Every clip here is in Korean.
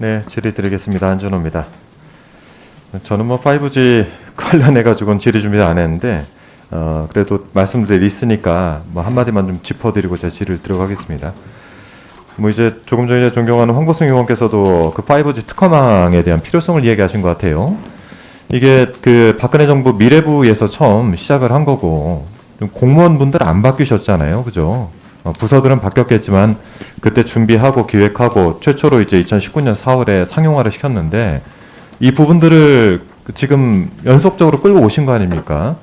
네, 질의드리겠습니다. 안준호입니다. 저는 뭐 5G 관련해 가지고는 질의 준비 안 했는데 어, 그래도 말씀드릴 있으니까 뭐 한마디만 좀 짚어드리고 제 질의를 들어가겠습니다. 뭐 이제 조금 전에 존경하는 황보승 의원께서도 그 5G 특허망에 대한 필요성을 이야기하신 것 같아요. 이게 그 박근혜 정부 미래부에서 처음 시작을 한 거고 좀 공무원분들 안 바뀌셨잖아요, 그죠? 어, 부서들은 바뀌었겠지만 그때 준비하고 기획하고 최초로 이제 2019년 4월에 상용화를 시켰는데 이 부분들을 그 지금 연속적으로 끌고 오신 거 아닙니까?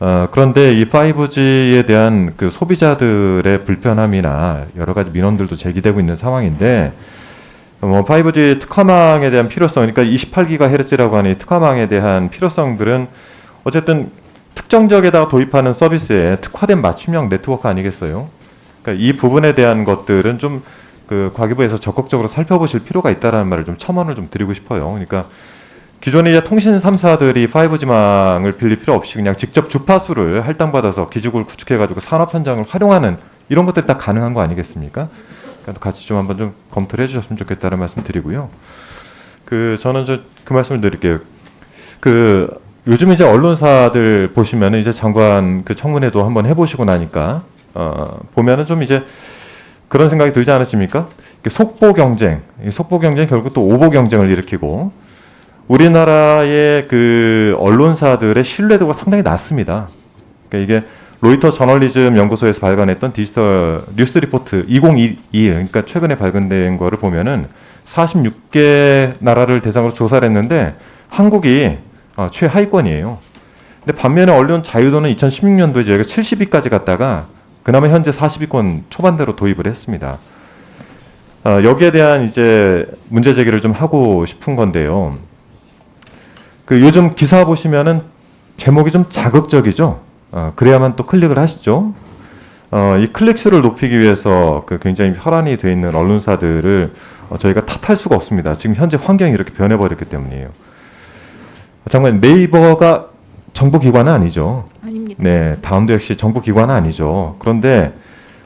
어, 그런데 이 5G에 대한 그 소비자들의 불편함이나 여러 가지 민원들도 제기되고 있는 상황인데 뭐 5G 특화망에 대한 필요성, 그러니까 28GHz라고 하는 이 특화망에 대한 필요성들은 어쨌든 특정 지역에다가 도입하는 서비스에 특화된 맞춤형 네트워크 아니겠어요? 그러니까 이 부분에 대한 것들은 좀 그 과기부에서 적극적으로 살펴보실 필요가 있다라는 말을 좀 첨언을 좀 드리고 싶어요. 그러니까 이제 통신 3사들이 5G망을 빌릴 필요 없이 그냥 직접 주파수를 할당받아서 기지국을 구축해가지고 산업 현장을 활용하는 이런 것들 다 가능한 거 아니겠습니까? 그러니까 같이 좀 한번 좀 검토를 해주셨으면 좋겠다는 말씀 드리고요. 그 저는 저 그 말씀을 드릴게요. 그 요즘 이제 언론사들 보시면은 이제 장관 그 청문회도 한번 해보시고 나니까 어 보면은 좀 이제 그런 생각이 들지 않으십니까? 속보 경쟁, 이 속보 경쟁 이 결국 또 오보 경쟁을 일으키고 우리나라의 그 언론사들의 신뢰도가 상당히 낮습니다. 그러니까 이게 로이터 저널리즘 연구소에서 발간했던 디지털 뉴스 리포트 2021 그러니까 최근에 발간된 거를 보면은 46개 나라를 대상으로 조사를 했는데 한국이 어, 최하위권이에요. 근데 반면에 언론 자유도는 2016년도에 저희가 70위까지 갔다가 그나마 현재 40위권 초반대로 도입을 했습니다. 어, 여기에 대한 이제 문제 제기를 좀 하고 싶은 건데요. 그 요즘 기사 보시면은 제목이 좀 자극적이죠. 어, 그래야만 또 클릭을 하시죠. 어, 이 클릭수를 높이기 위해서 그 굉장히 혈안이 돼 있는 언론사들을 어, 저희가 탓할 수가 없습니다. 지금 현재 환경이 이렇게 변해버렸기 때문이에요. 장관 네이버가 정부 기관은 아니죠. 아닙니다. 네, 다운도 역시 정부 기관은 아니죠. 그런데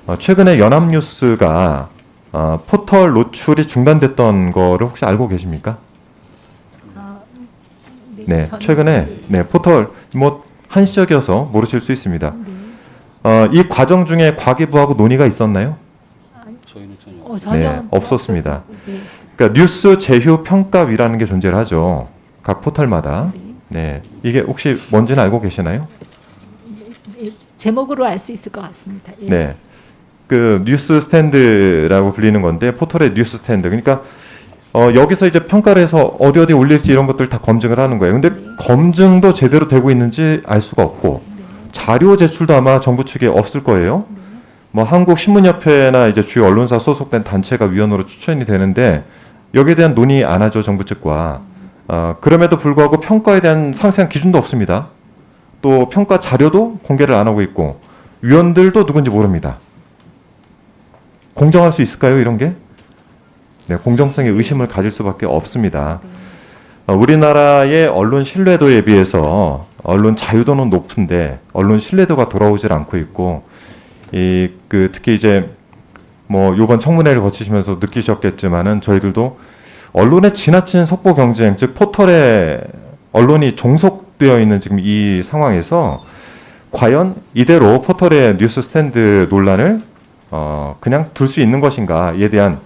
어, 최근에 연합뉴스가 어, 포털 노출이 중단됐던 거를 혹시 알고 계십니까? 아, 네, 저는- 최근에 네 포털 뭐 한시적이어서 모르실 수 있습니다. 네. 어, 이 과정 중에 과기부하고 논의가 있었나요? 저희는 전혀 어, 네, 없었습니다. 네. 그러니까 뉴스 제휴 평가위라는 게 존재를 하죠. 각 포털마다. 네. 네, 이게 혹시 뭔지는 알고 계시나요? 네. 제목으로 알 수 있을 것 같습니다. 예. 네. 그 뉴스 스탠드라고 불리는 건데 포털의 뉴스 스탠드. 그러니까 어, 여기서 이제 평가를 해서 어디 어디 올릴지 이런 것들 다 검증을 하는 거예요. 근데 검증도 제대로 되고 있는지 알 수가 없고 자료 제출도 아마 정부 측에 없을 거예요. 뭐 한국 신문협회나 이제 주요 언론사 소속된 단체가 위원으로 추천이 되는데 여기에 대한 논의 안 하죠 정부 측과. 어, 그럼에도 불구하고 평가에 대한 상세한 기준도 없습니다. 또 평가 자료도 공개를 안 하고 있고 위원들도 누군지 모릅니다. 공정할 수 있을까요 이런 게? 네, 공정성에 의심을 가질 수밖에 없습니다. 어, 우리나라의 언론 신뢰도에 비해서 언론 자유도는 높은데 언론 신뢰도가 돌아오질 않고 있고 이 그 특히 이제 뭐 이번 청문회를 거치시면서 느끼셨겠지만은 저희들도 언론의 지나친 속보 경쟁 즉 포털에 언론이 종속되어 있는 지금 이 상황에서 과연 이대로 포털의 뉴스 스탠드 논란을 어 그냥 둘 수 있는 것인가에 대한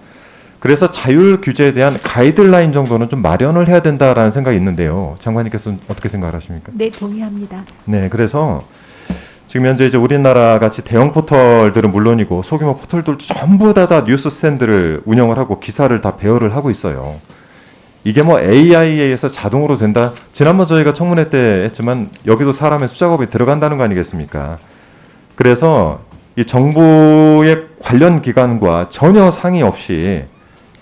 그래서 자율 규제에 대한 가이드라인 정도는 좀 마련을 해야 된다라는 생각이 있는데요. 장관님께서는 어떻게 생각을 하십니까? 네, 동의합니다. 네, 그래서 지금 현재 이제 우리나라 같이 대형 포털들은 물론이고 소규모 포털들도 전부 다 다 뉴스 스탠드를 운영을 하고 기사를 다 배열을 하고 있어요. 이게 뭐 AI에 의해서 자동으로 된다. 지난번 저희가 청문회 때 했지만 여기도 사람의 수작업이 들어간다는 거 아니겠습니까? 그래서 이 정부의 관련 기관과 전혀 상의 없이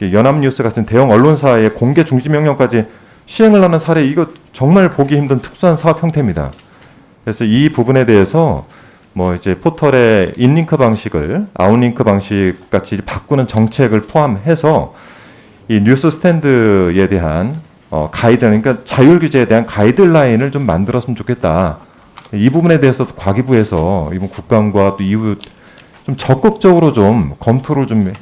이 연합뉴스 같은 대형 언론사의 공개 중지 명령까지 시행을 하는 사례 이거 정말 보기 힘든 특수한 사업 형태입니다. 그래서 이 부분에 대해서 뭐 이제 포털의 인링크 방식을 아웃링크 방식 같이 바꾸는 정책을 포함해서 이 뉴스 스탠드에 대한 어, 가이드 그러니까 자율 규제에 대한 가이드라인을 좀 만들었으면 좋겠다. 이 부분에 대해서 과기부에서 이번 국감과 또 이후 좀 적극적으로 좀 검토를 좀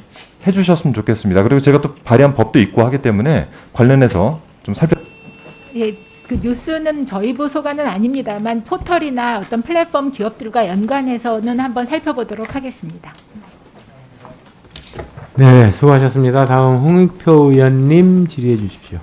해주셨으면 좋겠습니다. 그리고 제가 또 발의한 법도 있고 하기 때문에 관련해서 좀 살펴. 예, 그 뉴스는 저희 부서가는 아닙니다만 포털이나 어떤 플랫폼 기업들과 연관해서는 한번 살펴보도록 하겠습니다. 네, 수고하셨습니다. 다음 홍익표 의원님 질의해 주십시오.